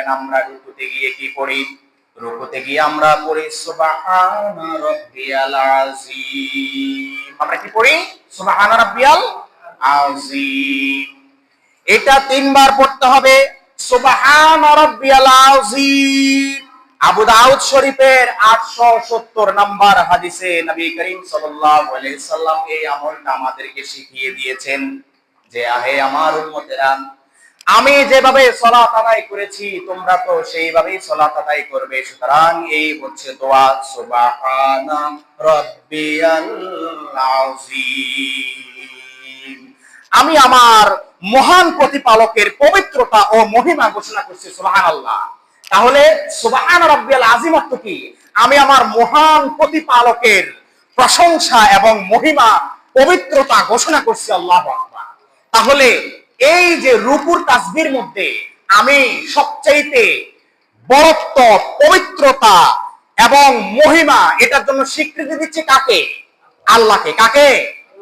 বলেন, আমরা রুকুতে গিয়ে কি পড়ি? রুকুতে গিয়ে আমরা পড়ি, সুবহানা রাব্বিয়াল আযীম। আমরা কি পড়ি? সুবহানা রাব্বিয়াল আযীম। এটা তিনবার পড়তে হবে, সুবহান রাব্বিয়াল আযীম। আবু দাউদ শরীফের 870 নাম্বার হাদিসে নবী করিম সাল্লাল্লাহু আলাইহি সাল্লাম এই আমলটা আমাদেরকে শিখিয়ে দিয়েছেন যে, আহে আমার উম্মতেরা আমি যেভাবে সলাত আদায় করেছি, তোমরা তো সেইভাবেই সলাত আদায় করবে। সুতরাং এই হচ্ছে দোয়া, সুবহানা রাব্বিয়াল আযীম। আমি আমার মহান প্রতিপালকের পবিত্রতা ও মহিমা ঘোষণা করছি সুবাহান আল্লাহ তাহলে সুবাহান রব্বিয়াল আজিম অর্থ কি? আমি আমার মহান প্রতিপালকের প্রশংসা এবং মহিমা, পবিত্রতা ঘোষণা করছি, আল্লাহ তাহলে এই যে রূপুর তাসবির মধ্যে আমি সবচাইতে বরত্ব, পবিত্রতা এবং মহিমা এটার জন্য স্বীকৃতি দিচ্ছি কাকে? আল্লাহকে। কাকে?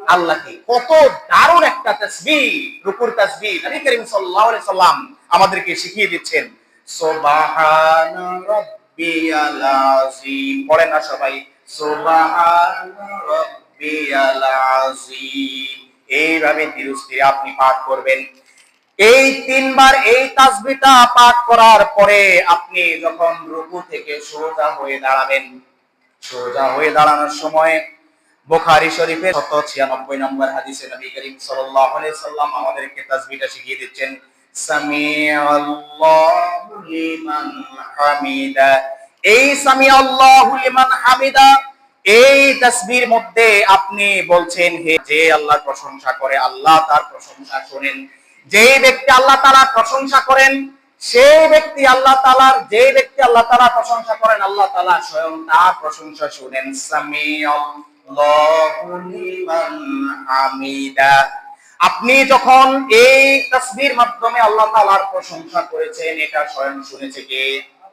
আল্লাহকে। কত দারুণ একটা তাসবিহ রুকুর তাসবিহ নবী করিম সাল্লাল্লাহু আলাইহি সাল্লাম আমাদেরকে শিখিয়ে দিচ্ছেন সুবহান রাব্বিয়াল আযীম পড়েন না সবাই সুবহান রাব্বিয়াল আযীম এইভাবে ধীরস্থিরে আপনি পাঠ করবেন। এই তিনবার এই তাসবিহটা পাঠ করার পরে আপনি যখন রুকু থেকে সোজা হয়ে দাঁড়াবেন, সোজা হয়ে দাঁড়ানোর সময় বুখারী শরীফের 196 নম্বর হাদিসে নবী করিম আলাইহি সাল্লাম আমাদেরকে তাসবিহটা শিখিয়ে দিচ্ছেন এই সামিআল্লাহু লিমান হামিদা এই তাসবির মধ্যে আপনি বলছেন, হে যে আল্লাহর প্রশংসা করে, আল্লাহ তার প্রশংসা শুনেন। যেই ব্যক্তি আল্লাহ তাআলার প্রশংসা করেন, সেই ব্যক্তি আল্লাহ তাআলার যে ব্যক্তি আল্লাহ তাআলা প্রশংসা করেন, আল্লাহ তাআলা স্বয়ং তার প্রশংসা শুনেন। সামিআল্লাহু আপনি যখন এই তাসবির মাধ্যমে আল্লাহ তাআলার প্রশংসা করেছেন, এটা স্বয়ং শুনেছে কে?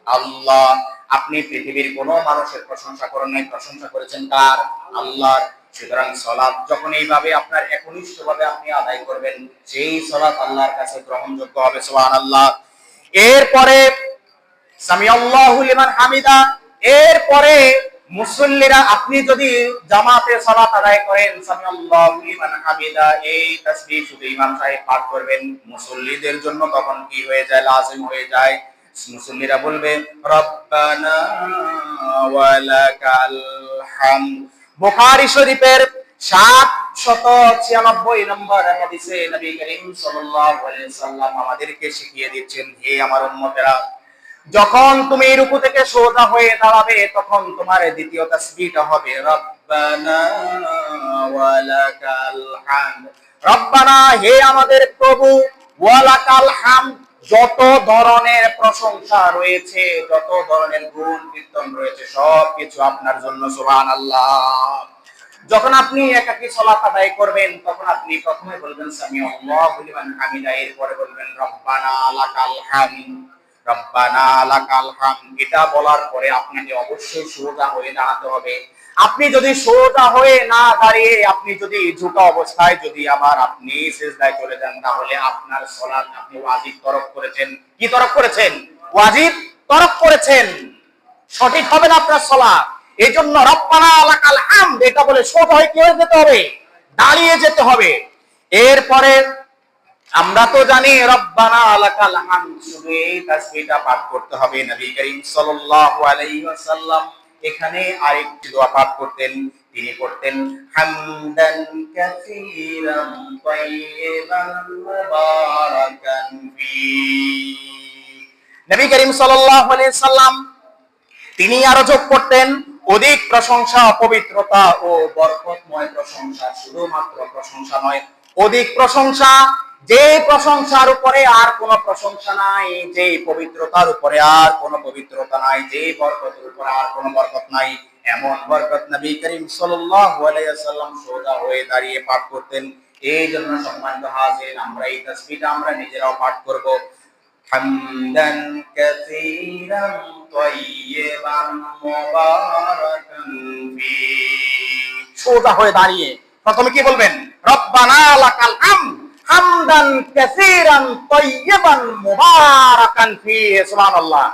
আল্লাহ। আপনি পৃথিবীর কোন মানুষের প্রশংসা করেন নাই, প্রশংসা করেছেন কার? আল্লাহর। সুতরাং সলাৎ যখন এইভাবে আপনার একনিষ্ঠ ভাবে আপনি আদায় করবেন, সেই সলাৎ আল্লাহর কাছে গ্রহণযোগ্য হবে, সুবহানাল্লাহ। এরপরে সামিআল্লাহু লিমান হামিদা, এরপরে মুসল্লিরা, আপনি যদি জামাতে সালাত আদায় করেন হামিদা, এই তাসবিহ শুধু ইমাম সাহেব পাঠ করবেন, মুসল্লিদের জন্য তখন কি হয়ে যায়? লাজিম হয়ে যায়। মুসল্লিরা বলবে, রব্বানা ওয়ালাকাল হামদ। বুখারী শরীফের 796 নম্বর হাদিসে নবী করিম সাল্লাম আমাদেরকে শিখিয়ে দিচ্ছেন, হে আমার যখন তুমি রুকু থেকে সোজা হয়ে দাঁড়াবে, তখন তোমার দ্বিতীয় তাসবিহটা হবে, রব্বানা রব্বানা, হে আমাদের প্রভু, ওয়ালাকাল হামদ। যত ধরনের প্রশংসা রয়েছে, যত ধরনের গুণ, কীর্তন রয়েছে সব কিছু আপনার জন্য, সুবহানাল্লাহ। যখন আপনি একাকী সালাত আদায় করবেন, তখন আপনি প্রথমে বলবেন সামি আল্লাহু লিমান হামিদা এরপরে বলবেন, রব্বানা লাকাল হামদ রব্বানা লাকাল হামদ এটা বলার পরে আপনাকে অবশ্যই সোজা হয়ে দাঁড়াতে হবে। আপনি যদি সোজা হয়ে না দাঁড়িয়ে, আপনি যদি ঝুঁকা অবস্থায় যদি আবার আপনি সেজদায় চলে যান, তাহলে আপনার সালাত আপনি ওয়াজিব তরক করেছেন। কি তরক করেছেন? ওয়াজিব তরক করেছেন। সঠিক হবে না আপনার সালাত এই জন্য রব্বানা লাকাল হামদ, এটা বলে সোজা হয়ে কি হয়ে যেতে হবে, দাঁড়িয়ে যেতে হবে। এরপরে আমরা তো জানি রব্বানা লাকাল হামদ, শুধু এই তাসবিহটা পাঠ করতে হবে নবী করিম সাল্লাল্লাহু আলাইহি ওয়াসাল্লাম। এখানে আরেকটি দোয়া পাঠ করতেন। তিনি করতেন হামদান কাসীরান তাইয়িবান মুবারাকান ফি। নবী করিম সাল্লাল্লাহু আলাইহি সাল্লাম তিনি আরও যোগ করতেন, অধিক প্রশংসা, পবিত্রতা ও বরকতময় প্রশংসা, শুধুমাত্র প্রশংসা নয়, অধিক প্রশংসা যে প্রশংসার উপরে আর কোন প্রশংসা নাই, যে পবিত্রতার উপরে আর কোন পবিত্রতা নাই, যে বরকতের উপরে আর কোন বরকত নাই। এমন বরকত নবী করিম সাল্লাল্লাহু আলাইহি ওয়াসাল্লাম সোজা হয়ে দাঁড়িয়ে পাঠ করতেন। এই জন্য সম্মানিত হাজির, আমরা এই তাসবিহটা আমরা নিজেরাও পাঠ করব। হামদান কাসীরান তাইয়িবান মুবারাকান ফি। সোজা হয়ে দাঁড়িয়ে প্রথমে কি বলবেন? রব্বানা হামদ হামদান কাসীরান তাইয়িবান মুবারাকান ফি সুবহানাল্লাহ।